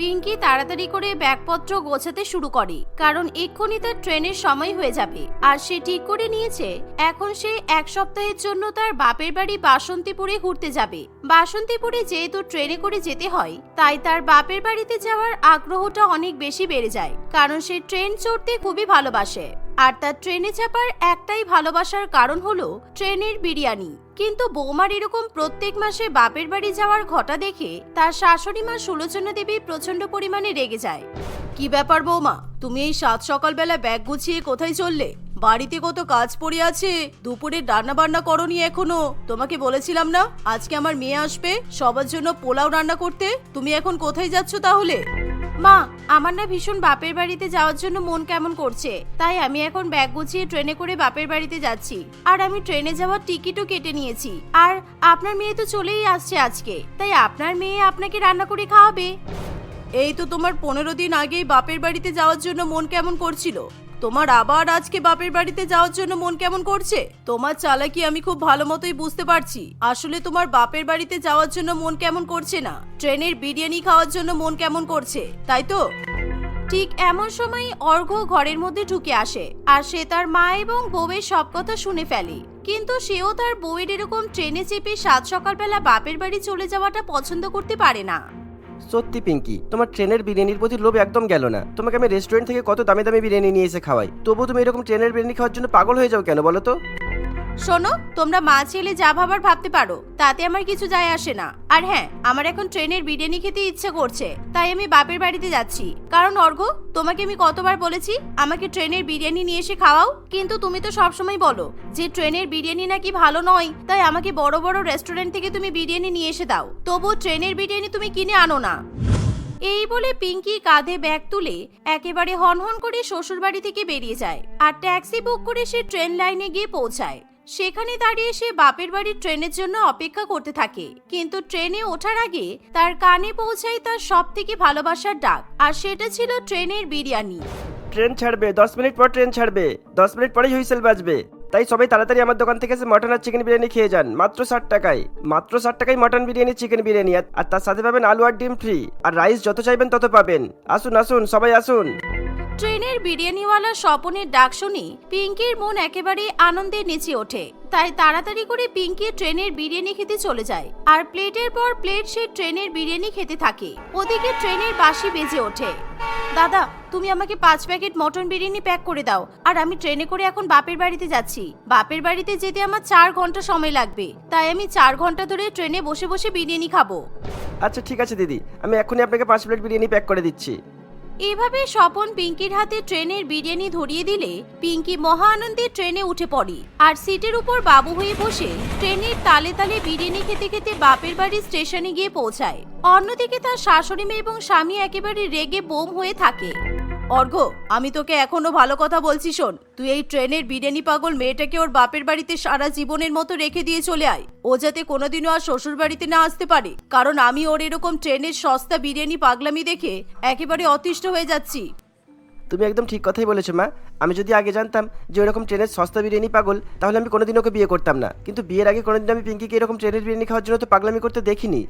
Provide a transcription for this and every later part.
পিঙ্কি তাড়াতাড়ি করে ব্যাগপত্র গোছাতে শুরু করে, কারণ এক্ষুনি তার ট্রেনের সময় হয়ে যাবে। আর সে ঠিক করে নিয়েছে, এখন সে এক সপ্তাহের জন্য তার বাপের বাড়ি বাসন্তীপুরে ঘুরতে যাবে। বাসন্তীপুরে যেহেতু ট্রেনে করে যেতে হয়, তাই তার বাপের বাড়িতে যাওয়ার আগ্রহটা অনেক বেশি বেড়ে যায়, কারণ সে ট্রেন চড়তে খুবই ভালোবাসে। আর তার ট্রেনে চাপার একটাই ভালোবাসার কারণ হলো ট্রেনের বিরিয়ানি। কিন্তু বৌমার এরকম প্রত্যেক মাসে বাপের বাড়ি যাওয়ার ঘটা দেখে তার শাশুড়ি মা সুলোচনা দেবী প্রচণ্ড পরিমাণে রেগে যায়। কি ব্যাপার বৌমা? তুমি এই সাত সকালবেলা ব্যাগ গুছিয়ে কোথায় চললে? বাড়িতে কত কাজ পড়ে আছে? দুপুরে রান্না বান্না করনি এখনও। তোমাকে বলেছিলাম না আজকে আমার মেয়ে আসবে সবার জন্য পোলাও রান্না করতে। তুমি এখন কোথায় যাচ্ছ তাহলে? মা আমার না ভীষণ বাপের বাড়িতে যাওয়ার জন্য মন কেমন করছে। তাই আমি এখন ব্যাগ গুছিয়ে ট্রেনে করে বাপের বাড়িতে যাচ্ছি। আর আমি ট্রেনে যাওয়ার টিকিটও কেটে নিয়েছি। আর আপনার মেয়ে তো চলেই আসছে আজকে। তাই আপনার মেয়ে আপনাকে রান্না করে খাওয়াবে। এই তো তোমার পনেরো দিন আগেই বাপের বাড়িতে যাওয়ার জন্য মন কেমন করছিল। তোমার আবার আজকে বাপের বাড়িতে যাওয়ার জন্য মন কেমন করছে? তোমার চালাকি আমি খুব ভালো মতোই বুঝতে পারছি। আসলে তোমার বাপের বাড়িতে যাওয়ার জন্য মন কেমন করছে না? ট্রেনের বিরিয়ানি খাওয়ার জন্য মন কেমন করছে, তাই তো? ঠিক এমন সময় অর্ঘ্য ঘরের মধ্যে ঢুকে আসে আর সে তার মা এবং বউয়ের সব কথা শুনে ফেলে। কিন্তু সেও তার বউয়ের এরকম ট্রেনে চেপে সাত সকালবেলা বাপের বাড়ি চলে যাওয়াটা পছন্দ করতে পারে না। সত্যি পিঙ্কি, তোমার ট্রেনের বিরিয়ানির প্রতি লোভ একদম গেল না। তোমাকে আমি রেস্টুরেন্ট থেকে কত দামি দামি বিরিয়ানি নিয়ে এসে খাওয়াই। তবু তুমি এরকম ট্রেনের বিরিয়ানি খাওয়ার জন্য পাগল হয়ে যাও কেন বলো তো? শোনো, তোমরা মা ছেলে যা ভাবার ভাবতে পারো, তাতে আমার কিছু যায় আসে না। আর হ্যাঁ আমার এখন ট্রেনের বিরিয়ানি খেতে ইচ্ছে করছে, তাই আমি বাপের বাড়িতে যাচ্ছি। কারণ অর্ঘ তোমাকে আমি কতবার বলেছি, আমাকে ট্রেনের বিরিয়ানি নিয়ে এসে খাওয়াও, কিন্তু তুমি তো সবসময় বলো যে ট্রেনের বিরিয়ানি নাকি ভালো নয়, তাই আমাকে বড় বড় রেস্টুরেন্ট থেকে তুমি বিরিয়ানি নিয়ে এসে দাও। তবু ট্রেনের বিরিয়ানি তুমি কিনে আনো না। এই বলে পিঙ্কি কাঁধে ব্যাগ তুলে একেবারে হনহন করে শ্বশুরবাড়ি থেকে বেরিয়ে যায়, আর ট্যাক্সি বুক করে সে ট্রেন লাইনে গিয়ে পৌঁছায়। সেখানে দাঁড়িয়ে সে বাপের বাড়ির ট্রেনের জন্য অপেক্ষা করতে থাকে। কিন্তু ট্রেনে ওঠার আগে তার কানে পৌঁছায় তার সব থেকে ভালোবাসার ডাক, আর সেটা ছিল ট্রেনের বিরিয়ানি। ট্রেন ছাড়বে, দশ মিনিট পর ট্রেন ছাড়বে, দশ মিনিট পরেই হুইসেল বাজবে। তাই সবাই তাড়াতাড়ি আমার দোকান থেকে মটন আর চিকেন বিরিয়ানি খেয়ে যান। মাত্র ষাট টাকায়। মাত্র ষাট টাকায় মটন বিরিয়ানি চিকেন বিরিয়ানি। আর- আর তার সাথে পাবেন আলু আর ডিম ফ্রি আর রাইস যত চাইবেন তত পাবেন। আসুন আসুন, সবাই আসুন। ট্রেনের বিরিয়ানিওয়ালা স্বপনের ডাক শুনি পিঙ্কির মন একেবারেই আনন্দে নেচে ওঠে। তাই তাড়াতাড়ি করে পিঙ্কি ট্রেনের বিরিয়ানি খেতে চলে যায়। আর প্লেটের পর প্লেট সে ট্রেনের বিরিয়ানি খেতে থাকে। ওদিকে ট্রেনের বাসি বেজে ওঠে। দাদা, তুমি আমাকে পাঁচ প্যাকেট মটন বিরিয়ানি প্যাক করে দাও। আর আমি ট্রেনে করে এখন বাপের বাড়িতে যাচ্ছি। বাপের বাড়িতে যেতে আমার চার ঘণ্টা সময় লাগবে। তাই আমি চার ঘণ্টা ধরে ট্রেনে বসে বসে বিরিয়ানি খাব। আচ্ছা ঠিক আছে দিদি। আমি এখনই আপনাকে পাঁচ প্লেট বিরিয়ানি প্যাক করে দিচ্ছি। এভাবে স্বপন পিঙ্কির হাতে ট্রেনের বিরিয়ানি ধরিয়ে দিলে পিঙ্কি মহা আনন্দে ট্রেনে উঠে পড়ে। আর সিটের উপর বাবু হয়ে বসে ট্রেনের তালে তালে বিরিয়ানি খেতে খেতে বাপের বাড়ি স্টেশনে গিয়ে পৌঁছায়। অন্যদিকে তার শাশুড়ি মেয়ে এবং স্বামী একেবারে রেগে বোম হয়ে থাকে। অর্ঘ আমি তোকে এখনও ভালো কথা বলছি শোন। তুই এই ট্রেনের বিরিয়ানি পাগল মেয়েটাকে ওর বাপের বাড়িতে সারা জীবনের মতো রেখে দিয়ে চলে আয়। ও যাতে কোনোদিনও আর শ্বশুর বাড়িতে না আসতে পারে। কারণ আমি ওর এরকম ট্রেনের সস্তা বিরিয়ানি পাগলামি দেখে একেবারে অতিষ্ঠ হয়ে যাচ্ছি। তুমি একদম ঠিক কথাই বলেছ, মা। আমি যদি আগে জানতাম যে ওরকম ট্রেনের সস্তা বিরিয়ানি পাগল, তাহলে আমি কোনোদিন ওকে বিয়ে করতাম না। কিন্তু বিয়ের আগে কোনোদিন আমি পিঙ্কিকে এরকম ট্রেনের বিরিয়ানি খাওয়ার জন্য তো পাগলামি করতে দেখিনি।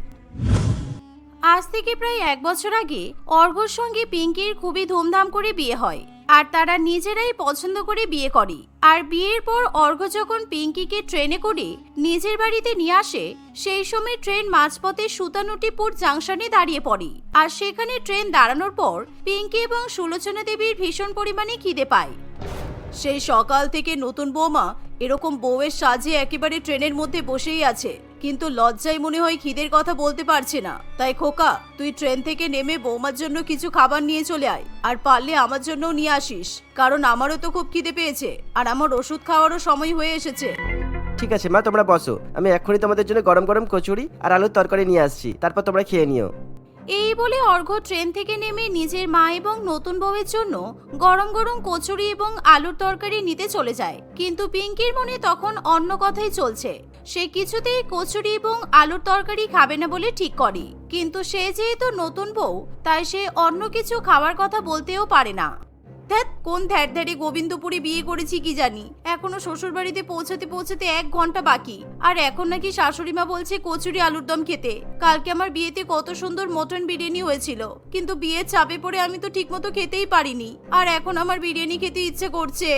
আজ থেকে প্রায় এক বছর আগে অর্ঘর সঙ্গে পিঙ্কির খুবই ধুমধাম করে বিয়ে হয়, আর তারা নিজেরাই পছন্দ করে বিয়ে করে। আর বিয়ের পর অর্ঘ যখন পিঙ্কিকে ট্রেনে করে নিজের বাড়িতে নিয়ে আসে, সেই সময় ট্রেন মাঝপথে সুতানুটিপুর জাংশনে দাঁড়িয়ে পড়ে। আর সেখানে ট্রেন দাঁড়ানোর পর পিঙ্কি এবং সুলোচনা দেবীর ভীষণ পরিমাণে খিদে পায়। সেই সকাল থেকে নতুন বৌমা এরকম বউয়ের সাজে একেবারে ট্রেনের মধ্যে বসেই আছে। কিন্তু লজ্জায় মনে হয় খিদের কথা বলতে পারছে না। তাই খোকা, তুই ট্রেন থেকে নেমে বৌমার জন্য কিছু খাবার নিয়ে চলে আয়। আর পারলে আমার জন্যও নিয়ে আসিস। কারণ আমারও তো খুব খিদে পেয়েছে। আর আমার ওষুধ খাওয়ারও সময় হয়ে এসেছে। ঠিক আছে, মা, তোমরা বসো। আমি এক্ষুনি তোমাদের জন্য গরম গরম কচুরি আর আলুর তরকারি নিয়ে আসছি। তারপর তোমরা খেয়ে নিও। এই বলে অর্ঘ্য ট্রেন থেকে নেমে নিজের মা এবং নতুন বউয়ের জন্য গরম গরম কচুরি এবং আলুর তরকারি নিতে চলে যায়। কিন্তু পিঙ্কির মনে তখন অন্য কথাই চলছে। সে কিছুতেই কচুরি এবং আলুর তরকারি খাবে না বলে ঠিক করে। কিন্তু সে যেহেতু নতুন বউ, তাই সে অন্য কিছু খাওয়ার কথা বলতেও পারে না। ধ্যাত কোন ধ্যার ধ্যারে গোবিন্দপুরে বিয়ে করেছি কি জানি? এখনও শ্বশুর বাড়িতে পৌঁছাতে পৌঁছাতে এক ঘণ্টা বাকি। আর এখন নাকি শাশুড়ি মা বলছে কচুরি আলুর দম খেতে। কালকে আমার বিয়েতে কত সুন্দর মটন বিরিয়ানি হয়েছিল। কিন্তু বিয়ের চাপে পড়ে আমি তো ঠিকমতো খেতেই পারিনি। আর এখন আমার বিরিয়ানি খেতে ইচ্ছে করছে।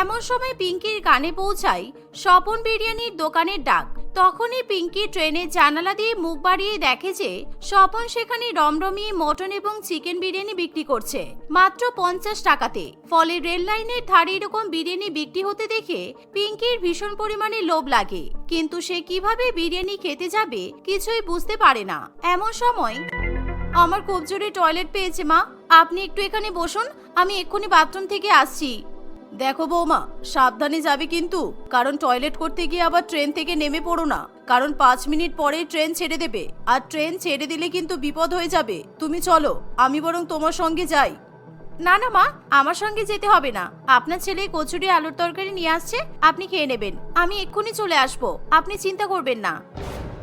এমন সময় পিঙ্কির কানে পৌঁছায় স্বপন বিরিয়ানির দোকানের ডাক। তখনই পিঙ্কি ট্রেনের জানালা দিয়ে মুখ বাড়িয়ে দেখে যে স্বপন সেখানে রমরমিয়ে মটন এবং চিকেন বিরিয়ানি বিক্রি করছে। মাত্র পঞ্চাশ টাকাতে। ফলে রেল লাইনের ধারে এরকম বিরিয়ানি বিক্রি হতে দেখে পিঙ্কির ভীষণ পরিমাণে লোভ লাগে। কিন্তু সে কীভাবে বিরিয়ানি খেতে যাবে কিছুই বুঝতে পারে না। এমন সময় আমার খুব জোরে টয়লেট পেয়েছে মা। আপনি একটু এখানে বসুন, আমি এক্ষুনি বাথরুম থেকে আসছি। দেখো বৌমা, সাবধানে যাবে কিন্তু। কারণ টয়লেট করতে গিয়ে আবার ট্রেন থেকে নেমে পড়ো না। কারণ পাঁচ মিনিট পরেই ট্রেন ছেড়ে দেবে। আর ট্রেন ছেড়ে দিলে কিন্তু বিপদ হয়ে যাবে। তুমি চলো, আমি বরং তোমার সঙ্গে যাই। না না মা, আমার সঙ্গে যেতে হবে না। আপনার ছেলে কচুরি আলুর তরকারি নিয়ে আসছে, আপনি খেয়ে নেবেন। আমি এক্ষুনি চলে আসব, আপনি চিন্তা করবেন না।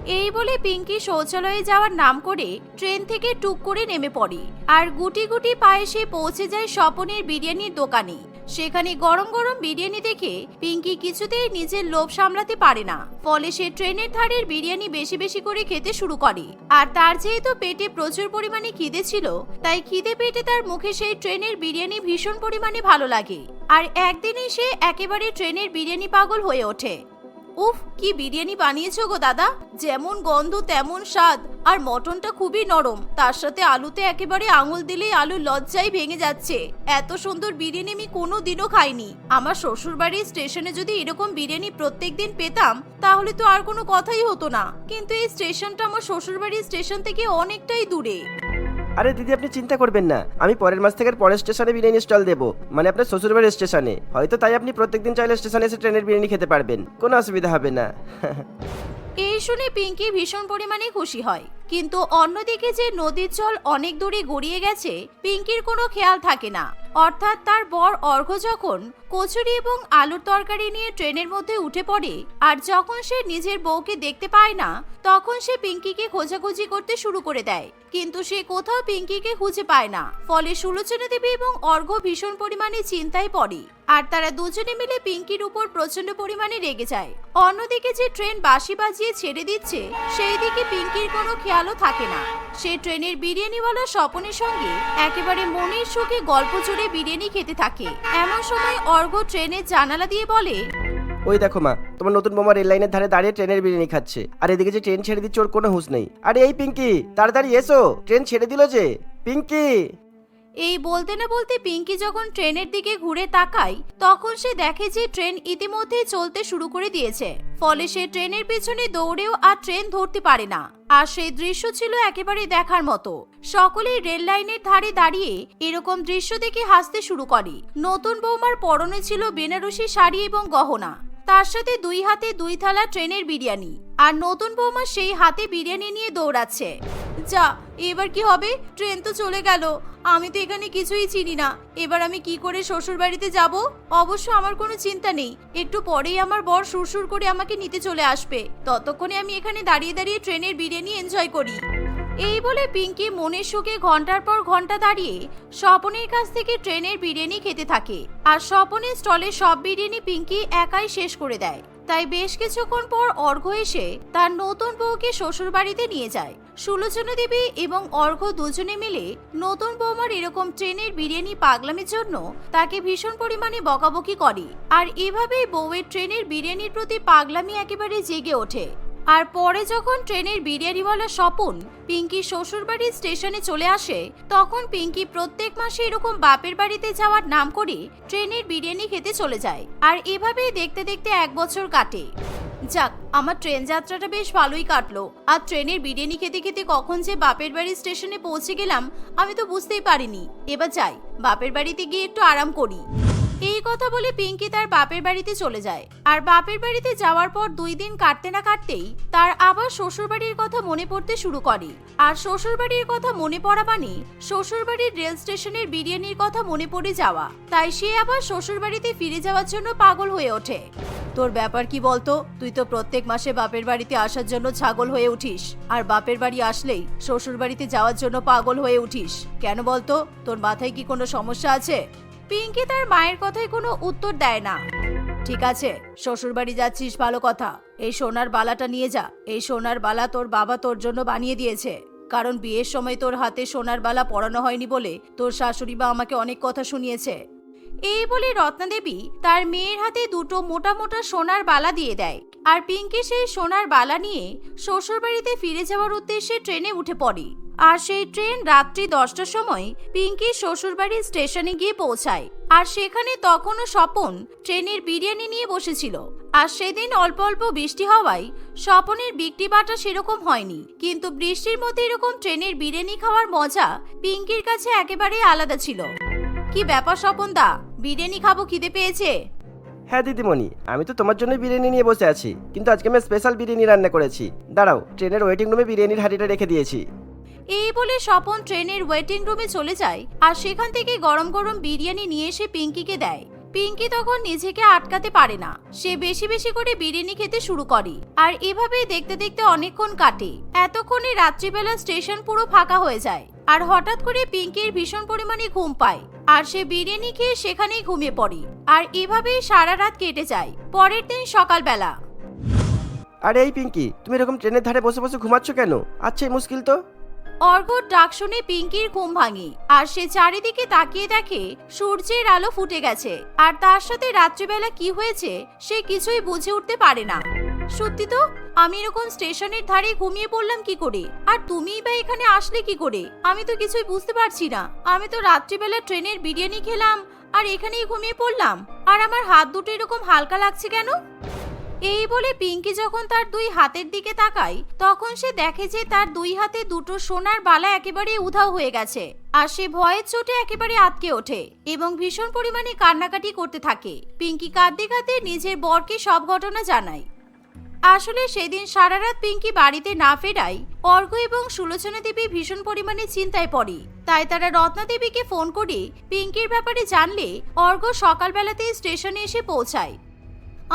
এই বলে পিঙ্কি শৌচালয়ে যাওয়ার নাম করে ট্রেন থেকে টুক করে নেমে পড়ে। আর গুটি গুটি পায়ে সে পৌঁছে যায় স্বপনের বিরিয়ানির দোকানে। সেখানে গরম গরম বিরিয়ানি দেখে পিঙ্কি কিছুতেই নিজের লোভ সামলাতে পারে না। ফলে সে ট্রেনের ধারের বিরিয়ানি বেশি বেশি করে খেতে শুরু করে। আর তার যেহেতু পেটে প্রচুর পরিমাণে খিদে ছিল, তাই খিদে পেটে তার মুখে সেই ট্রেনের বিরিয়ানি ভীষণ পরিমাণে ভালো লাগে। আর একদিনই সে একেবারে ট্রেনের বিরিয়ানি পাগল হয়ে ওঠে। উফ, কি বিরিয়ানি বানিয়েছো গো দাদা। যেমন গন্ধ, তেমন স্বাদ। আর মটনটা খুবই নরম। তার সাথে আলুতে একেবারে আঙুল দিলেই আলু লজ্জাই ভেঙে যাচ্ছে। এত সুন্দর বিরিয়ানি আমি কোনো দিনও খাইনি। আমার শ্বশুর বাড়ির স্টেশনে যদি এরকম বিরিয়ানি প্রত্যেক দিন পেতাম, তাহলে তো আর কোনো কথাই হতো না। কিন্তু এই স্টেশনটা আমার শ্বশুর বাড়ির স্টেশন থেকে অনেকটাই দূরে। আরে দিদি, আপনি চিন্তা করবেন না। আমি পরের মাস থেকে পরের স্টেশনে বিরিয়ানি স্টল দেবো। মানে আপনার শ্বশুরবাড়ির স্টেশনে। হয়তো তাই আপনি প্রত্যেকদিন চাইলে স্টেশনে এসে ট্রেনের বিরিয়ানি খেতে পারবেন। কোনো অসুবিধা হবে না। এই শুনে পিঙ্কি ভীষণ পরিমাণে খুশি হয়। কিন্তু অন্যদিকে যে নদীর জল অনেক দূরে গড়িয়ে গেছে, পিঙ্কির কোনো খেয়াল থাকে না। অর্থাৎ তার বর অর্ঘ যখন কচুরি এবং আলুর তরকারি নিয়ে ট্রেনের মধ্যে উঠে পড়ে, আর যখন সে নিজের বউকে দেখতে পায় না, তখন সে পিঙ্কিকে খোঁজাখুঁজি করতে শুরু করে দেয়। কিন্তু সে কোথাও পিঙ্কিকে খুঁজে পায় না। ফলে সুলোচনা দেবী এবং অর্ঘ ভীষণ পরিমাণে চিন্তায় পড়ে, আর তারা দুজনে মিলে পিঙ্কির উপর প্রচণ্ড পরিমাণে রেগে যায়। অন্যদিকে যে ট্রেন বাঁশি বাজিয়ে ছেড়ে দিচ্ছে সেই দিকে পিঙ্কির কোনো খেয়ালও থাকে না। সে ট্রেনের বিরিয়ানিওয়ালা স্বপনের সঙ্গে একেবারে মনের সুখে গল্প জুড়ে বিরিয়ানি খেতে থাকে। এমন সময় অর্ঘ ট্রেনের জানালা দিয়ে বলে, ওই দেখো মা, তোমার নতুন বোমা রেল লাইনের ধারে দাঁড়িয়ে ট্রেনের বিরিয়ানি খাচ্ছে। আর এদিকে যে ট্রেন ছেড়ে দিচ্ছে ওর কোনো হুঁশ নেই। আরে এই পিঙ্কি, তাড়াতাড়ি এসো। ট্রেন ছেড়ে দিল যে। পিঙ্কি! এই বলতে না বলতে পিঙ্কি যখন ট্রেনের দিকে ঘুরে তাকায়, তখন সে দেখে যে ট্রেন ইতিমধ্যেই চলতে শুরু করে দিয়েছে। ফলে সে ট্রেনের পেছনে দৌড়েও আর ট্রেন ধরতে পারে না। আর সেই দৃশ্য ছিল একেবারে দেখার মতো। সকলেই রেল লাইনের ধারে দাঁড়িয়ে এরকম দৃশ্য দেখে হাসতে শুরু করে। নতুন বৌমার পরনে ছিল বেনারসি শাড়ি এবং গহনা। তার সাথে দুই হাতে দুই থালা ট্রেনের বিরিয়ানি। আর নতুন বৌমা সেই হাতে বিরিয়ানি নিয়ে দৌড়াচ্ছে। যা, এবার কি হবে? ট্রেন তো চলে গেল। আমি তো এখানে কিছুই চিনি না। এবার আমি কি করে শ্বশুর বাড়িতে যাব? অবশ্য আমার কোনো চিন্তা নেই। একটু পরেই আমার বর সুরসুর করে আমাকে নিতে চলে আসবে। ততক্ষণে আমি এখানে দাঁড়িয়ে দাঁড়িয়ে ট্রেনের বিরিয়ানি এনজয় করি। এই বলে পিঙ্কি মনের সুখে ঘণ্টার পর ঘণ্টা দাঁড়িয়ে স্বপনের কাছ থেকে ট্রেনের বিরিয়ানি খেতে থাকে। আর স্বপনের স্টলে সব বিরিয়ানি পিঙ্কি একাই শেষ করে দেয়। তাই বেশ কিছুক্ষণ পর অর্ঘ্য এসে তার নতুন বউকে শ্বশুর বাড়িতে নিয়ে যায়। সুলোচনা দেবী এবং অর্ঘ্য দুজনে মিলে নতুন বৌমার এরকম ট্রেনের বিরিয়ানি পাগলামির জন্য তাকে ভীষণ পরিমাণে বকাবকি করে। আর এভাবেই বউয়ের ট্রেনের বিরিয়ানির প্রতি পাগলামি একেবারে জেগে ওঠে। আর পরে যখন ট্রেনের বিরিয়ানিওয়ালা স্বপন পিঙ্কি শ্বশুরবাড়ির স্টেশনে চলে আসে, তখন পিঙ্কি প্রত্যেক মাসে এরকম বাপের বাড়িতে যাওয়ার নাম করে ট্রেনের বিরিয়ানি খেতে চলে যায়। আর এভাবেই দেখতে দেখতে এক বছর কাটে। যাক, আমার ট্রেন যাত্রাটা বেশ ভালোই কাটলো। আর ট্রেনের বিরিয়ানি খেতে খেতে কখন যে বাপের বাড়ির স্টেশনে পৌঁছে গেলাম, আমি তো বুঝতেই পারিনি। এবার যাই, বাপের বাড়িতে গিয়ে একটু আরাম করি। এই কথা বলে পিঙ্কি তার বাপের বাড়িতে চলে যায়। আর বাপের বাড়িতে যাওয়ার পর দুই দিন কাটতে না কাটতেই তার আবার শ্বশুর বাড়ির কথা মনে পড়তে শুরু করে। আর শ্বশুর বাড়ির কথা মনে পড়া মানে শ্বশুর বাড়ির রেল স্টেশনের বিরিয়ানির কথা মনে পড়ে যাওয়া। তাই সে আবার শ্বশুর বাড়িতে ফিরে যাওয়ার জন্য পাগল হয়ে ওঠে। তোর ব্যাপার কি বলতো? তুই তো প্রত্যেক মাসে বাপের বাড়িতে আসার জন্য ছাগল হয়ে উঠিস। আর বাপের বাড়ি আসলেই শ্বশুর বাড়িতে যাওয়ার জন্য পাগল হয়ে উঠিস। কেন বলতো? তোর মাথায় কি কোনো সমস্যা আছে? পিঙ্কি তার মায়ের কথায় কোনো উত্তর দেয় না। ঠিক আছে শ্বশুর বাড়ি যাচ্ছিস, ভালো কথা। এই সোনার বালাটা নিয়ে যা। এই সোনার বালা তোর বাবা তোর জন্য বানিয়ে দিয়েছে। কারণ বিয়ের সময় তোর হাতে সোনার বালা পরানো হয়নি বলে তোর শাশুড়ি বা আমাকে অনেক কথা শুনিয়েছে। এই বলে রত্নাদেবী তার মেয়ের হাতে দুটো মোটা মোটা সোনার বালা দিয়ে দেয়। আর পিঙ্কি সেই সোনার বালা নিয়ে শ্বশুরবাড়িতে ফিরে যাওয়ার উদ্দেশ্যে ট্রেনে উঠে পড়ে। আর সেই ট্রেন রাত্রি দশটার সময় পিঙ্কি শ্বশুরবাড়ির স্টেশনে গিয়ে পৌঁছায়। আর সেখানে তখনও স্বপন ট্রেনের বিরিয়ানি নিয়ে বসেছিল। আর সেদিন অল্প অল্প বৃষ্টি হওয়ায় স্বপনের বিক্রি বাটা সেরকম হয়নি। কিন্তু বৃষ্টির মধ্যে এরকম ট্রেনের বিরিয়ানি খাওয়ার মজা পিঙ্কির কাছে একেবারেই আলাদা ছিল। কি ব্যাপার স্বপন দা বিরিয়ানি খাব খিদে পেয়েছে। হ্যাঁ দিদিমণি আমি তো তোমার জন্য বিরিয়ানি নিয়ে বসে আছি কিন্তু আজকে আমি স্পেশাল বিরিয়ানি রান্না করেছি। দাঁড়াও ট্রেনের ওয়েটিং রুমে বিরিয়ানির হাঁড়িটা রেখে দিয়েছি। এই বলে স্বপন ট্রেনের ওয়েটিং রুমে চলে যায় আর সেখান থেকে গরম গরম বিরিয়ানি নিয়ে এসে পিঙ্কিকে দেয়। পিঙ্কি তখন নিজেকে আটকাতে পারে না সে বেশি বেশি করে বিরিয়ানি খেতে শুরু করে আর এভাবেই দেখতে দেখতে অনেকক্ষণ কাটে। এতক্ষণে রাত্রিবেলা স্টেশন পুরো ফাঁকা হয়ে যায়। আর হঠাৎ করে পিঙ্কির ভীষণ পরিমাণে ঘুম পায়। আর সে বিরিয়ানি খেয়ে সেখানেই ঘুমিয়ে পড়ে। আর এভাবেই সারা রাত কেটে যায়। পরের দিন সকালবেলা। আরে এই পিঙ্কি, তুমি এরকম ট্রেনের ধারে বসে বসে ঘুমাচ্ছ কেন? আচ্ছা মুশকিল তো। অর্ঘর ডাক শুনে পিঙ্কির ঘুম ভাঙে, আর সে চারিদিকে তাকিয়ে দেখে সূর্যের আলো ফুটে গেছে, আর তার সাথে রাত্রিবেলা কি হয়েছে সে কিছুই বুঝে উঠতে পারে না। সত্যি তো? আমি এরকম স্টেশনের ধারে ঘুমিয়ে পড়লাম কি করে? আর তুমিই বা এখানে আসলে কি করে? আমি তো কিছুই বুঝতে পারছি না। আমি তো রাত্রিবেলা ট্রেনের বিরিয়ানি খেলাম, আর এখানেই ঘুমিয়ে পড়লাম। আর আমার হাত দুটো এরকম হালকা লাগছে কেন? এই বলে পিঙ্কি যখন তার দুই হাতের দিকে তাকায়, তখন সে দেখে যে তার দুই হাতে দুটো সোনার বালা একেবারে উধাও হয়ে গেছে, আর সে ভয়ের চোটে একেবারে আটকে ওঠে এবং ভীষণ পরিমাণে কান্নাকাটি করতে থাকে। পিঙ্কি কাঁদতে কাঁদতে নিজের বরকে সব ঘটনা জানায়। আসলে সেদিন সারা রাত পিঙ্কি বাড়িতে না ফেরায়, অর্ঘ এবং সুলোচনা দেবী ভীষণ পরিমাণে চিন্তায় পড়ে। তাই তারা রত্না দেবীকে ফোন করে পিঙ্কির ব্যাপারে জানলে অর্ঘ সকালবেলাতেই স্টেশনে এসে পৌঁছায়।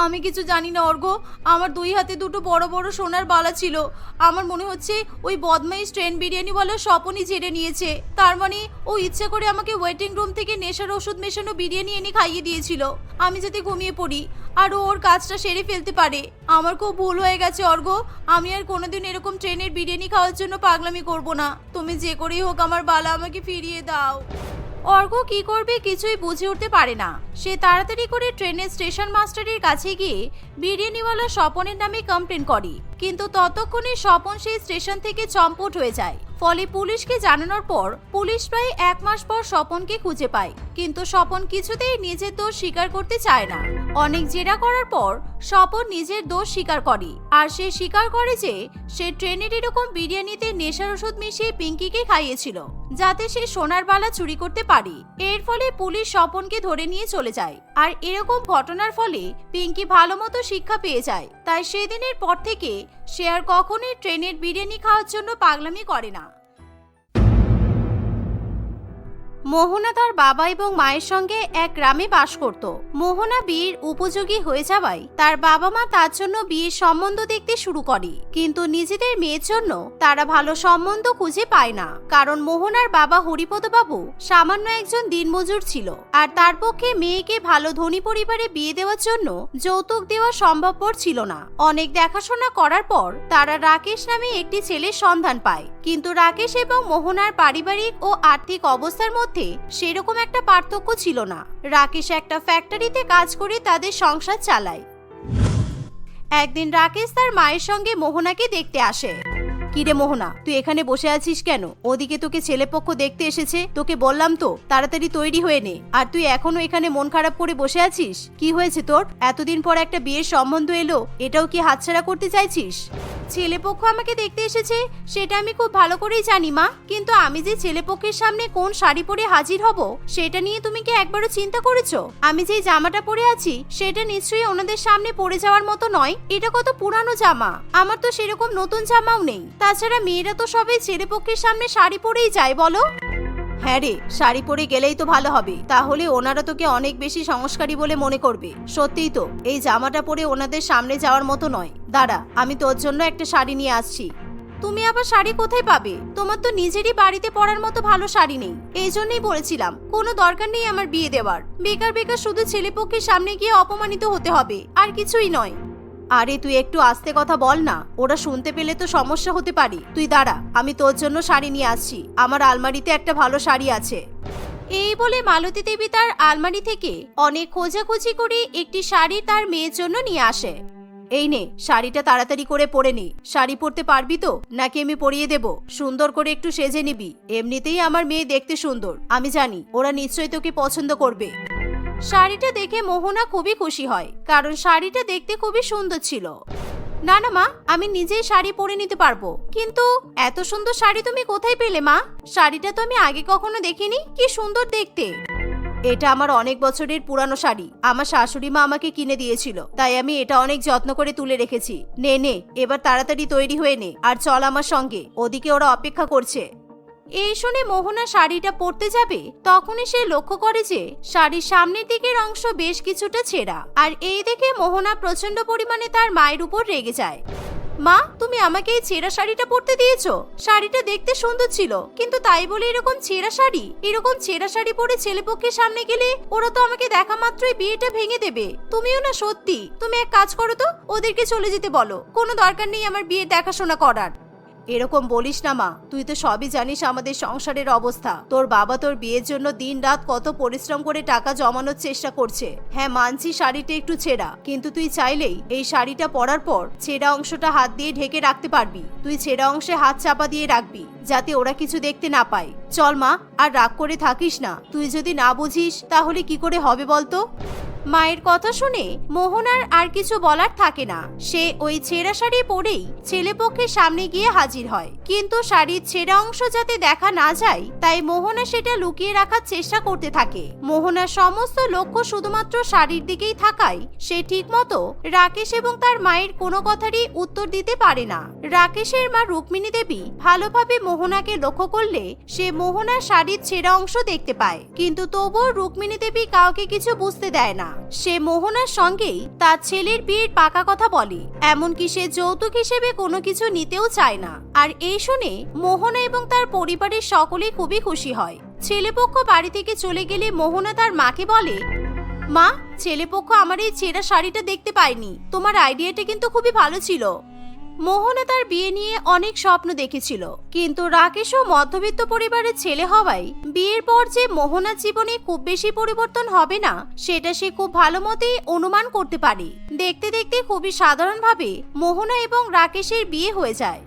আমি কিছু জানি না অর্ঘ আমার দুই হাতে দুটো বড় বড় সোনার বালা ছিল। আমার মনে হচ্ছে ওই বদমাইশ ট্রেন বিরিয়ানিওয়ালা স্বপনই ঝেড়ে নিয়েছে। তার মানে ও ইচ্ছা করে আমাকে ওয়েটিং রুম থেকে নেশার ওষুধ মেশানো বিরিয়ানি এনে খাইয়ে দিয়েছিল। আমি যাতে ঘুমিয়ে পড়ি, আর ওর কাজটা সেরে ফেলতে পারে। আমার খুব ভুল হয়ে গেছে অর্ঘ আমি আর কোনোদিন এরকম ট্রেনের বিরিয়ানি খাওয়ার জন্য পাগলামি করব না। তুমি যে করেই হোক আমার বালা আমাকে ফিরিয়ে দাও। অর্ঘ কি করবে কিছুই বুঝে উঠতে পারে না। সে তাড়াতাড়ি করে ট্রেনের স্টেশন মাস্টারের কাছে গিয়ে বিরিয়ানিওয়ালা স্বপনের নামে কমপ্লেন করে। কিন্তু ততক্ষণে স্বপন সেই স্টেশন থেকে চম্পট হয়ে যায়। ফলে পুলিশকে জানানোর পর পুলিশ প্রায় এক মাস পর স্বপনকে খুঁজে পায়। কিন্তু স্বপন কিছুতেই নিজের দোষ স্বীকার করতে চায় না। অনেক জেরা করার পর স্বপন নিজের দোষ স্বীকার করে। আর সে স্বীকার করে যে সে ট্রেনের এরকম বিরিয়ানিতে নেশার ওষুধ মিশিয়ে পিঙ্কিকে খাইয়েছিল, যাতে সে সোনার বালা চুরি করতে পারে। এর ফলে পুলিশ স্বপনকে ধরে নিয়ে চলে যায়। আর এরকম ঘটনার ফলে পিঙ্কি ভালো মতো শিক্ষা পেয়ে যায়। তাই সেদিনের পর থেকে সে আর কখনোই ট্রেনের বিরিয়ানি খাওয়ার জন্য পাগলামি করে না। মোহনা তার বাবা এবং মায়ের সঙ্গে এক গ্রামে বাস করত। মোহনা বিয়ের উপযোগী হয়ে যাওয়ায় তার বাবা মা তার জন্য বিয়ের সম্বন্ধ দেখতে শুরু করে। কিন্তু নিজেদের মেয়ের জন্য তারা ভালো সম্বন্ধ খুঁজে পায় না। কারণ মোহনার বাবা হরিপদ বাবু সামান্য একজন দিনমজুর ছিল। আর তার পক্ষে মেয়েকে ভালো ধনী পরিবারে বিয়ে দেওয়ার জন্য যৌতুক দেওয়া সম্ভবপর ছিল না। অনেক দেখাশোনা করার পর তারা রাকেশ নামে একটি ছেলের সন্ধান পায়। কিন্তু রাকেশ এবং মোহনার পারিবারিক ও আর্থিক অবস্থার মধ্যে সেরকম একটা পার্থক্য ছিল না। রাকেশ একটা ফ্যাক্টরিতে কাজ করে তাদের সংসার চালায়। একদিন রাকেশ তার মায়ের সঙ্গে মোহনাকে দেখতে আসে। কিরে মোহনা, তুই এখানে বসে আছিস কেন? ওদিকে তোকে ছেলেপক্ষ দেখতে এসেছে। তোকে বললাম তো, তাড়াতাড়ি তৈরি হয়ে নে। আর তুই এখনও এখানে মন খারাপ করে বসে আছিস? কি হয়েছে তোর? এতদিন পর একটা বিয়ের সম্বন্ধ এলো। এটাও কি হাতছাড়া করতে চাইছিস? ছেলেপক্ষ আমাকে দেখতে এসেছে, সেটা আমি খুব ভালো করেই জানি, মা। কিন্তু আমি যে ছেলেপক্ষের সামনে কোন শাড়ি পরে হাজির হব, সেটা নিয়ে তুমি কি একবারও চিন্তা করেছ? আমি যে জামাটা পরে আছি, সেটা নিশ্চয়ই ওনাদের সামনে পরে যাওয়ার মতো নয়। এটা কত পুরানো জামা। আমার তো সেরকম নতুন জামাও নেই। তাছাড়া মেয়েরা তো সবাই ছেলেপক্ষের সামনে শাড়ি পরেই যায়, বলো? হ্যাঁ রে, শাড়ি পরে গেলেই তো ভালো হবে। তাহলে ওনারা তোকে অনেক বেশি সংস্কারী বলে মনে করবে। সত্যিই তো, এই জামাটা পরে ওনাদের সামনে যাওয়ার মতো নয়। দাঁড়া, আমি তোর জন্য একটা শাড়ি নিয়ে আসছি। তুমি আবার শাড়ি কোথায় পাবে? তোমার তো নিজেরই বাড়িতে পরার মতো ভালো শাড়ি নেই। এই জন্যই বলেছিলাম, কোনো দরকার নেই আমার বিয়ে দেওয়ার। বেকার বেকার শুধু ছেলেপক্ষের সামনে গিয়ে অপমানিত হতে হবে, আর কিছুই নয়। আরে তুই একটু আস্তে কথা বল না। ওরা শুনতে পেলে তো সমস্যা হতে পারে। তুই দাঁড়া আমি তোর জন্য শাড়ি নিয়ে আসছি। আমার আলমারিতে একটা ভালো শাড়ি আছে। এই বলে মালতী দেবী তার আলমারি থেকে অনেক খোঁজাখুঁজি করে একটি শাড়ি তার মেয়ের জন্য নিয়ে আসে। এই নে শাড়িটা তাড়াতাড়ি করে পরে নি। শাড়ি পরতে পারবি তো? নাকি আমি পরিয়ে দেব? সুন্দর করে একটু সেজে নিবি। এমনিতেই আমার মেয়ে দেখতে সুন্দর। আমি জানি ওরা নিশ্চয়ই তোকে পছন্দ করবে। শাড়িটা দেখে মোহনা খুবই খুশি হয়, কারণ শাড়িটা দেখতে খুবই সুন্দর ছিল। না না, মা, আমি নিজেই শাড়ি পরে নিতে পারব। কিন্তু এত সুন্দর শাড়ি তুমি কোথায় পেলে, মা? শাড়িটা তো আমি আগে কখনো দেখিনি, কি সুন্দর দেখতে। এটা আমার অনেক বছরের পুরানো শাড়ি। আমার শাশুড়ি মা আমাকে কিনে দিয়েছিল, তাই আমি এটা অনেক যত্ন করে তুলে রেখেছি। নে নে, এবার তাড়াতাড়ি তৈরি হয়ে নে, আর চল আমার সঙ্গে। ওদিকে ওরা অপেক্ষা করছে। এই শুনে মোহনা শাড়িটা পরতে যাবে, তখনই সে লক্ষ্য করে যে শাড়ির সামনের দিকের অংশ বেশ কিছুটা ছেঁড়া, আর এই দেখে মোহনা প্রচণ্ড পরিমাণে তার মায়ের উপর রেগে যায়। মা, তুমি আমাকে এই ছেঁড়া শাড়িটা পরতে দিয়েছ? শাড়িটা দেখতে সুন্দর ছিল, কিন্তু তাই বলে এরকম ছেঁড়া শাড়ি? এরকম ছেঁড়া শাড়ি পরে ছেলেপক্ষের সামনে গেলে ওরা তো আমাকে দেখা মাত্রই বিয়েটা ভেঙে দেবে। তুমিও না সত্যি। তুমি এক কাজ করো তো, ওদেরকে চলে যেতে বলো। কোনো দরকার নেই আমার বিয়ের দেখাশোনা করার। এরকম বলিস না, মা। তুই তো সবই জানিস আমাদের সংসারের অবস্থা। তোর বাবা তোর বিয়ের জন্য দিন রাত কত পরিশ্রম করে টাকা জমানোর চেষ্টা করছে। হ্যাঁ মানছি শাড়িটা একটু ছেঁড়া, কিন্তু তুই চাইলেই এই শাড়িটা পরার পর ছেঁড়া অংশটা হাত দিয়ে ঢেকে রাখতে পারবি। তুই ছেঁড়া অংশে হাত চাপা দিয়ে রাখবি, যাতে ওরা কিছু দেখতে না পায়। চল, মা, আর রাগ করে থাকিস না। তুই যদি না বুঝিস, তাহলে কি করে হবে বলতো? মায়ের কথা শুনে মোহনার আর কিছু বলার থাকে না। সে ওই ছেঁড়া শাড়ি পরেই ছেলেপক্ষের সামনে গিয়ে হাজির হয়। কিন্তু শাড়ির ছেঁড়া অংশ যাতে দেখা না যায়, তাই মোহনা সেটা লুকিয়ে রাখার চেষ্টা করতে থাকে। মোহনার সমস্ত লক্ষ্য শুধুমাত্র শাড়ির দিকেই থাকায়, সে ঠিকমতো রাকেশ এবং তার মায়ের কোনো কথারই উত্তর দিতে পারে না। রাকেশের মা রুক্মিণী দেবী ভালোভাবে মোহনাকে লক্ষ্য করলে সে মোহনার শাড়ির ছেঁড়া অংশ দেখতে পায়। কিন্তু তবুও রুক্মিণী দেবী কাউকে কিছু বুঝতে দেয় না। সে মোহনার সঙ্গেই তার ছেলের বিয়ের পাকা কথা বলে, এমনকি সে যৌতুক হিসেবে কোনো কিছু নিতেও চায় না। আর এই শুনে মোহনা এবং তার পরিবারের সকলেই খুবই খুশি হয়। ছেলেপক্ষ বাড়ি থেকে চলে গেলে মোহনা তার মাকে বলে, মা, ছেলেপক্ষ আমার এই ছেঁড়া শাড়িটা দেখতে পায়নি। তোমার আইডিয়াটা কিন্তু খুবই ভালো ছিল। মোহনা তার বিয়ে নিয়ে অনেক স্বপ্ন দেখেছিল। কিন্তু রাকেশও মধ্যবিত্ত পরিবারের ছেলে হওয়ায় বিয়ের পর যে মোহনার জীবনে খুব বেশি পরিবর্তন হবে না, সেটা সে খুব ভালো মতেই অনুমান করতে পারে। দেখতে দেখতে খুবই সাধারণভাবে মোহনা এবং রাকেশের বিয়ে হয়ে যায়।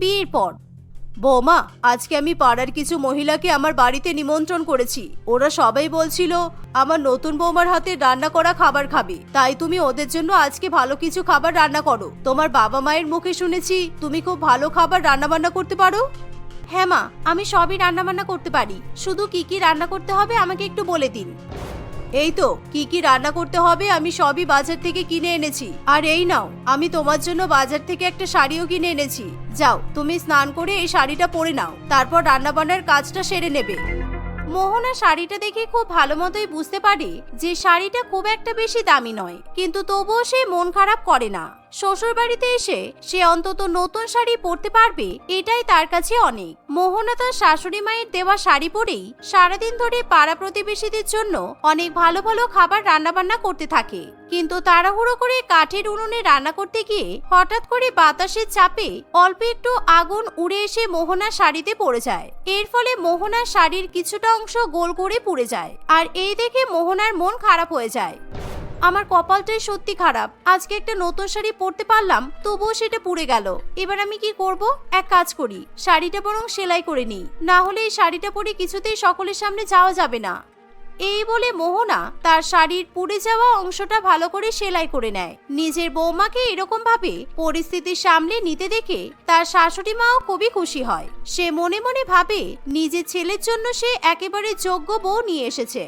বিয়ের পর বৌমা, আজকে আমি পাড়ার কিছু মহিলাকে আমার বাড়িতে নিমন্ত্রণ করেছি। ওরা সবাই বলছিল, আমার নতুন বৌমার হাতে রান্না করা খাবার খাবে। তাই তুমি ওদের জন্য আজকে ভালো কিছু খাবার রান্না করো। তোমার বাবা মায়ের মুখে শুনেছি, তুমি খুব ভালো খাবার রান্না বান্না করতে পারো? হ্যাঁ মা, আমি সবই রান্না বান্না করতে পারি। শুধু কি কি রান্না করতে হবে আমাকে একটু বলে দিন। এই তো, কি কি রান্না করতে হবে আমি সবই বাজার থেকে কিনে এনেছি। আর এই নাও, আমি তোমার জন্য বাজার থেকে একটা শাড়িও কিনে এনেছি। যাও, তুমি স্নান করে এই শাড়িটা পরে নাও, তারপর রান্না বান্নার কাজটা সেরে নেবে। মোহনা শাড়িটা দেখে খুব ভালো মতোই বুঝতে পারে যে শাড়িটা খুব একটা বেশি দামি নয়, কিন্তু তবুও সে মন খারাপ করে না। শ্বশুর বাড়িতে এসে সে অন্তত নতুন শাড়ি পরতে পারবে, এটাই তার কাছে অনেক। মোহনা তার শাশুড়ি মায়ের দেওয়া শাড়ি পরেই সারাদিন ধরে পাড়া প্রতিবেশীদের জন্য অনেক ভালো ভালো খাবার রান্নাবান্না করতে থাকে। কিন্তু তাড়াহুড়ো করে কাঠের উনুনে রান্না করতে গিয়ে হঠাৎ করে বাতাসের চাপে অল্প একটু আগুন উড়ে এসে মোহনার শাড়িতে পড়ে যায়। এর ফলে মোহনার শাড়ির কিছুটা অংশ গোল করে পুড়ে যায়। আর এই দেখে মোহনার মন খারাপ হয়ে যায়। আমার কপালটাই সত্যি খারাপ। আজকে একটা নতুন শাড়ি পরতে পারলাম, তবুও সেটা পুড়ে গেল। এবার আমি কি করব? এক কাজ করি, শাড়িটা বরং সেলাই করে নিই। না হলে এই শাড়িটা পরে কিছুতেই সকলের সামনে যাওয়া যাবে না। এই বলে মোহনা তার শাড়ির পুড়ে যাওয়া অংশটা ভালো করে সেলাই করে নেয়। নিজের বৌমাকে এরকম ভাবে পরিস্থিতি সামলে নিতে দেখে তার শাশুড়ি মাও খুবই খুশি হয়। সে মনে মনে ভাবে, নিজের ছেলের জন্য সে একেবারে যোগ্য বউ নিয়ে এসেছে।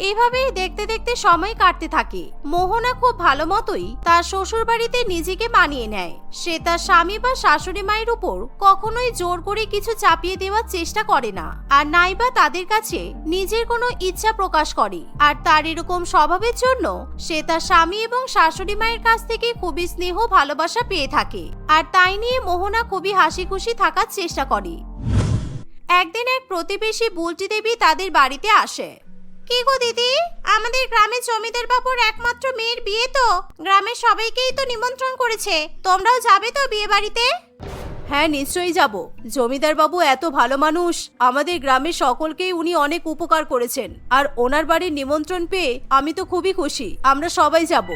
এভাবেই দেখতে দেখতে সময় কাটতে থাকে। মোহনা খুব ভালো মতোই তার শ্বশুর বাড়িতে নিজেকে মানিয়ে নেয়। সে তার স্বামী বা শাশুড়ি মায়ের উপর কখনোই জোর করে কিছু চাপিয়ে দেওয়ার চেষ্টা করে না। আর নাইবা তাদের কাছে নিজের কোনো ইচ্ছা প্রকাশ করে। আর তার এরকম স্বভাবের জন্য সে তার স্বামী এবং শাশুড়ি মায়ের কাছ থেকে খুবই স্নেহ ভালোবাসা পেয়ে থাকে। আর তাই নিয়ে মোহনা খুবই হাসি খুশি থাকার চেষ্টা করে। একদিন এক প্রতিবেশী বুলটি দেবী তাদের বাড়িতে আসে। কি গো দিদি? আমাদের গ্রামে জমিদার বাবুর একমাত্র মেয়ের বিয়ে তো। গ্রামের সবাইকেই তো নিমন্ত্রণ করেছে। তোমরাও যাবে তো বিয়ে বাড়িতে? হ্যাঁ নিশ্চয়ই যাব। জমিদার বাবু এত ভালো মানুষ, আমাদের গ্রামের সকলকেই উনি অনেক উপকার করেছেন। আর ওনার বাড়ির নিমন্ত্রণ পেয়ে আমি তো খুবই খুশি। আমরা সবাই যাব।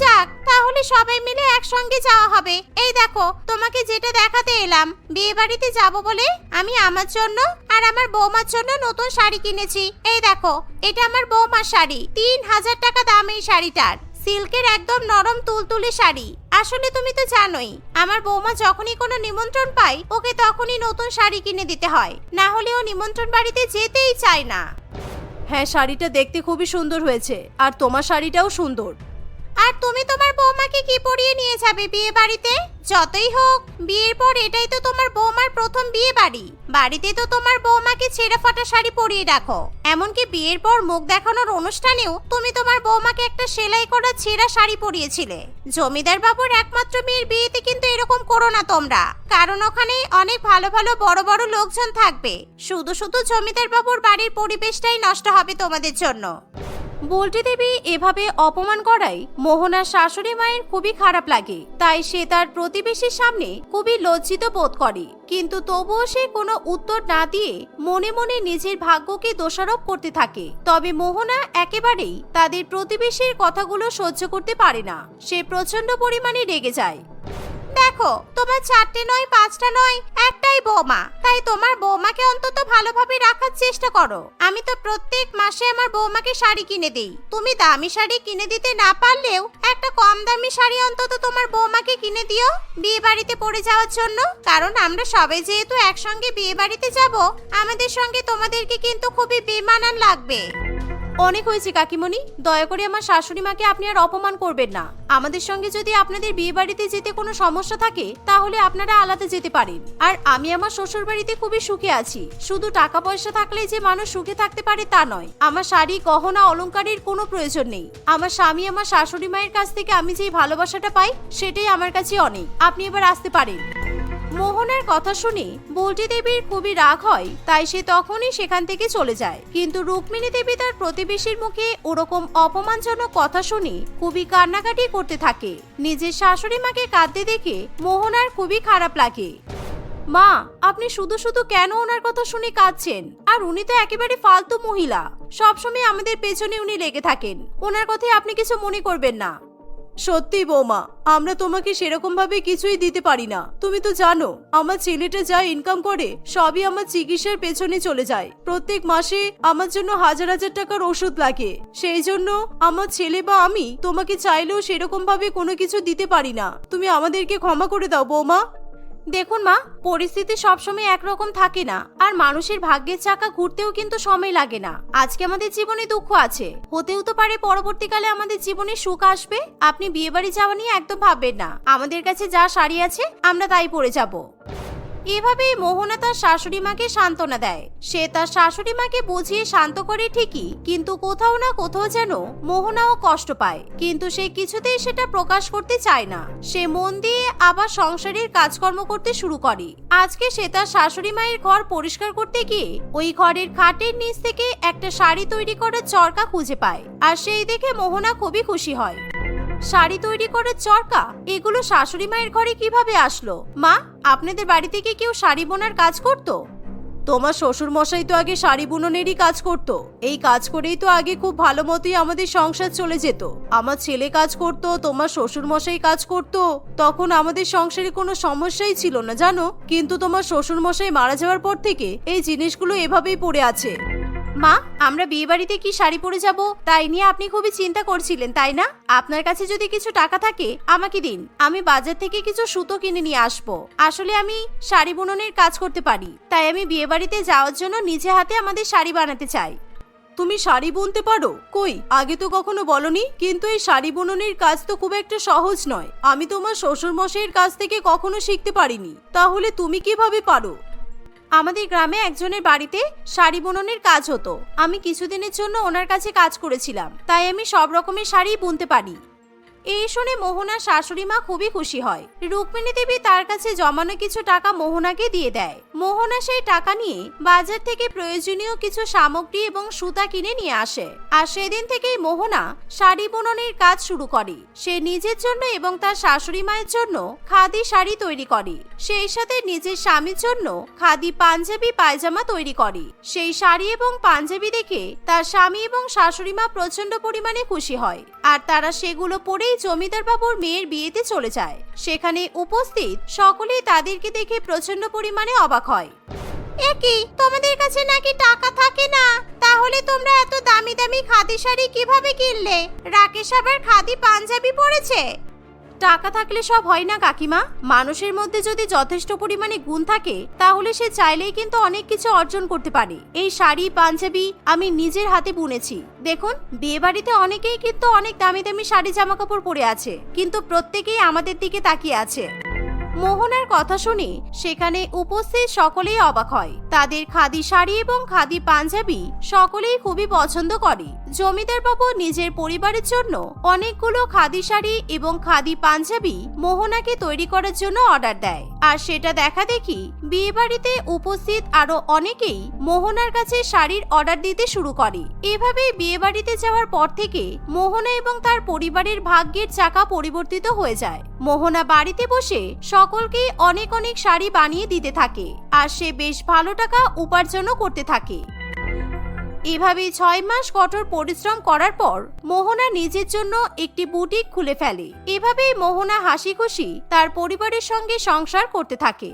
যাক, তাহলে সবাই মিলে একসঙ্গে যাওয়া হবে। এই দেখো, তোমাকে যেটা দেখাতে এলাম বিয়ে বাড়িতে যাব বলে আমি আমার জন্য আর আমার বৌমার জন্য নতুন শাড়ি কিনেছি। এই দেখো, এটা আমার বৌমার শাড়ি, তিন হাজার টাকা দাম এই শাড়িটার। সিল্কের একদম নরম তুলতুলে শাড়ি। আসলে তুমি তো জানোই, আমার বৌমা যখনই কোনো নিমন্ত্রণ পাই ওকে তখনই নতুন শাড়ি কিনে দিতে হয়। না হলে ও নিমন্ত্রণ বাড়িতে যেতেই চায় না। হ্যাঁ শাড়িটা দেখতে খুবই সুন্দর হয়েছে, আর তোমার শাড়িটাও সুন্দর। আর তুমি তোমার বৌমাকে কি পরিয়ে নিয়ে যাবে বিয়ে বাড়িতে? যতই হোক, বিয়ের পর এটাই তো তোমার বৌমার প্রথম বিয়ে বাড়ি। বাড়িতে তো তোমার বৌমাকে ছেঁড়া ফাটা শাড়ি পরিয়ে রাখো। এমনকি বিয়ের পর মুখ দেখানোর অনুষ্ঠানেও তুমি তোমার বৌমাকে একটা সেলাই করা ছেঁড়া শাড়ি পরিয়েছিলে। জমিদার বাবুর একমাত্র মেয়ের বিয়েতে কিন্তু এরকম করো না তোমরা। কারণ ওখানে অনেক ভালো ভালো বড় বড় লোকজন থাকবে। শুধু শুধু জমিদার বাবুর বাড়ির পরিবেশটাই নষ্ট হবে তোমাদের জন্য। বল্টি দেবী এভাবে অপমান করাই মোহনার শাশুড়ি মায়ের খুবই খারাপ লাগে। তাই সে তার প্রতিবেশীর সামনে খুবই লজ্জিত বোধ করে। কিন্তু তবুও সে কোনো উত্তর না দিয়ে মনে মনে নিজের ভাগ্যকে দোষারোপ করতে থাকে। তবে মোহনা একেবারেই তাদের প্রতিবেশীর কথাগুলো সহ্য করতে পারে না। সে প্রচণ্ড পরিমাণে রেগে যায়। দেখো, তোমার চারটে নয়, পাঁচটা নয়, একটাই বৌমা। তাই তোমার বৌমাকে অন্তত ভালোভাবে রাখার চেষ্টা করো। আমি তো প্রত্যেক মাসে আমার বৌমাকে শাড়ি কিনে দেই। তুমি দামি শাড়ি কিনে দিতে না পারলেও একটা কম দামি শাড়ি অন্তত তোমার বৌমাকে কিনে দিও বিয়ে বাড়িতে পড়ে যাওয়ার জন্য। কারণ আমরা সবাই যেহেতু একসঙ্গে বিয়ে বাড়িতে যাব, আমাদের সঙ্গে তোমাদেরকে কিন্তু খুবই বেমানান লাগবে। অনেক হয়েছে, কাকিমণি। দয়া করে আমার শাশুড়ি মাকে আপনি আর অপমান করবেন না। আমাদের সঙ্গে যদি আপনাদের বিয়ে বাড়িতে যেতে কোনো সমস্যা থাকে, তাহলে আপনারা আলাদা যেতে পারেন। আর আমি আমার শ্বশুর বাড়িতে খুবই সুখে আছি। শুধু টাকা পয়সা থাকলে যে মানুষ সুখে থাকতে পারে তা নয়। আমার শাড়ি, গহনা, অলঙ্কারের কোনো প্রয়োজন নেই। আমার স্বামী আমার শাশুড়ি মায়ের কাছ থেকে আমি যে ভালোবাসাটা পাই, সেটাই আমার কাছে অনেক। আপনি এবার আসতে পারেন। মোহনের কথা শুনে বল্টি দেবীর খুবই রাগ হয়, তাই সে তখনই সেখান থেকে চলে যায়। কিন্তু রুক্মিণী দেবী তার প্রতিবেশীর মুখে ওরকম অপমানজনক কথা শুনে খুবই কান্নাকাটি করতে থাকে। নিজের শাশুড়ি মাকে কাঁদতে দেখে মোহনার খুবই খারাপ লাগে। মা, আপনি শুধু শুধু কেন ওনার কথা শুনে কাঁদছেন? আর উনি তো একেবারে ফালতু মহিলা। সবসময় আমাদের পেছনে উনি লেগে থাকেন। ওনার কথায় আপনি কিছু মনে করবেন না। সত্যি বৌমা, আমরা তোমাকে সেরকম ভাবে কিছুই দিতে পারি না। তুমি তো জানো, আমার ছেলেটা যা ইনকাম করে, সবই আমার চিকিৎসার পেছনে চলে যায়। প্রত্যেক মাসে আমার জন্য হাজার হাজার টাকার ওষুধ লাগে। সেই জন্য আমার ছেলে বা আমি তোমাকে চাইলেও সেরকম ভাবে কোনো কিছু দিতে পারি না। তুমি আমাদেরকে ক্ষমা করে দাও বৌমা। দেখুন মা, পরিস্থিতি সবসময় একরকম থাকে না, আর মানুষের ভাগ্যের চাকা ঘুরতেও কিন্তু সময় লাগে না। আজকে আমাদের জীবনে দুঃখ আছে। হতেও তো পারে পরবর্তীকালে আমাদের জীবনে সুখ আসবে। আপনি বিয়ে বাড়ি যাওয়া নিয়ে একদম ভাববেন না। আমাদের কাছে যা শাড়ি আছে, আমরা তাই পরে যাব। এভাবেই মোহনা তার শাশুড়ি মাকে সান্ত্বনা দেয়। সে তার শাশুড়ি মাকে বুঝিয়ে শান্ত করে ঠিকই, কিন্তু কোথাও না কোথাও যেন মোহনাও কষ্ট পায়। কিন্তু সে কিছুতেই সেটা প্রকাশ করতে চায় না। সে মন দিয়ে আবার সংসারের কাজকর্ম করতে শুরু করে। আজকে সে তার শাশুড়ি মায়ের ঘর পরিষ্কার করতে গিয়ে ওই ঘরের খাটের নিচ থেকে একটা শাড়ি তৈরি করার চরকা খুঁজে পায়। আর সেই দেখে মোহনা খুবই খুশি হয়। শাড়ি তৈরি করার চরকা? এগুলো শাশুড়ি মায়ের ঘরে কীভাবে আসলো? মা, আপনাদের বাড়ি থেকে কেউ শাড়ি বোনার কাজ করতো? তোমার শ্বশুর মশাই তো আগে শাড়ি বুননেরই কাজ করত। এই কাজ করেই তো আগে খুব ভালো মতোই আমাদের সংসার চলে যেত। আমার ছেলে কাজ করত, তোমার শ্বশুর মশাই কাজ করত। তখন আমাদের সংসারে কোনো সমস্যাই ছিল না, জানো? কিন্তু তোমার শ্বশুর মশাই মারা যাওয়ার পর থেকে এই জিনিসগুলো এভাবেই পড়ে আছে। মা, আমরা বিয়ে বাড়িতে কি শাড়ি পরে যাব? তাই নিয়ে আপনি খুবই চিন্তা করছিলেন, তাই না? আপনার কাছে যদি কিছু টাকা থাকে, আমাকে দিন। আমি বাজার থেকে কিছু সুতো কিনে নিয়ে আসব। আসলে আমি শাড়ি বুননের কাজ করতে পারি। তাই আমি বিয়ে বাড়িতে যাওয়ার জন্য নিজে হাতে আমাদের শাড়ি বানাতে চাই। তুমি শাড়ি বুনতে পারো? কই? আগে তো কখনো বলনি, কিন্তু এই শাড়ি বুননের কাজ তো খুব একটা সহজ নয়। আমি তোমার শ্বশুর মশাইয়ের কাছ থেকে কখনো শিখতে পারিনি। তাহলে তুমি কীভাবে পারো? আমাদের গ্রামে একজনের বাড়িতে শাড়ি বুননের কাজ হতো। আমি কিছুদিনের জন্য ওনার কাছে কাজ করেছিলাম। তাই আমি সব রকমের শাড়ি বুনতে পারি। এই শুনে মোহনার শাশুড়ি মা খুবই খুশি হয়। রুক্মিণী দেবী তার কাছে জমানো কিছু টাকা মোহনাকে দিয়ে দেয়। মোহনা সেই টাকা নিয়ে বাজার থেকে প্রয়োজনীয় কিছু সামগ্রী এবং সুতা কিনে নিয়ে আসে। আর সেদিন থেকেই মোহনা শাড়ি বুননের কাজ শুরু করে। সে নিজের জন্য এবং তার শাশুড়ি মায়ের জন্য খাদি শাড়ি তৈরি করে। সেই সাথে নিজের স্বামীর জন্য খাদি পাঞ্জাবি, পায়জামা তৈরি করে। সেই শাড়ি এবং পাঞ্জাবি দেখে তার স্বামী এবং শাশুড়ি মা প্রচণ্ড পরিমাণে খুশি হয়। আর তারা সেগুলো পরেই জমিদার বাবুর মেয়ের বিয়েতে চলে যায়। সেখানে উপস্থিত সকলেই তাদেরকে দেখে প্রচণ্ড পরিমাণে অবাক হয়। একই তোমাদের কাছে নাকি টাকা থাকে না? তাহলে তোমরা এত দামি দামি খাদি শাড়ি কীভাবে কিনলে? রাকেশ আবার খাদি পাঞ্জাবি পরেছে? টাকা থাকলে সব হয় না, কাকিমা। মানুষের মধ্যে যদি যথেষ্ট পরিমাণে গুণ থাকে, তাহলে সে চাইলেই কিন্তু অনেক কিছু অর্জন করতে পারে। এই শাড়ি, পাঞ্জাবি আমি নিজের হাতে বুনেছি। দেখুন বিয়ে বাড়িতে অনেকেই কিন্তু অনেক দামি দামি শাড়ি জামা কাপড় পরে আছে। কিন্তু প্রত্যেকেই আমাদের দিকে তাকিয়ে আছে। মোহনার কথা শুনে সেখানে উপস্থিত সকলেই অবাক হয়। তাদের খাদি শাড়ি এবং খাদি পাঞ্জাবি সকলেই খুবই পছন্দ করে। জমিদার বাবু নিজের পরিবারের জন্য অনেকগুলো খাদি শাড়ি এবং খাদি পাঞ্জাবি মোহনাকে তৈরি করার জন্য অর্ডার দেয়। আর সেটা দেখা দেখি বিয়ে বাড়িতে উপস্থিত আরও অনেকেই মোহনার কাছে শাড়ির অর্ডার দিতে শুরু করে। এভাবেই বিয়ে বাড়িতে যাওয়ার পর থেকে মোহনা এবং তার পরিবারের ভাগ্যের চাকা পরিবর্তিত হয়ে যায়। মোহনা বাড়িতে বসে সকলকেই অনেক অনেক শাড়ি বানিয়ে দিতে থাকে, আর সে বেশ ভালো টাকা উপার্জনও করতে থাকে। এভাবেই ছয় মাস কঠোর পরিশ্রম করার পর মোহনা নিজের জন্য একটি বুটিক খুলে ফেলে। এভাবেই মোহনা হাসি খুশি তার পরিবারের সঙ্গে সংসার করতে থাকে।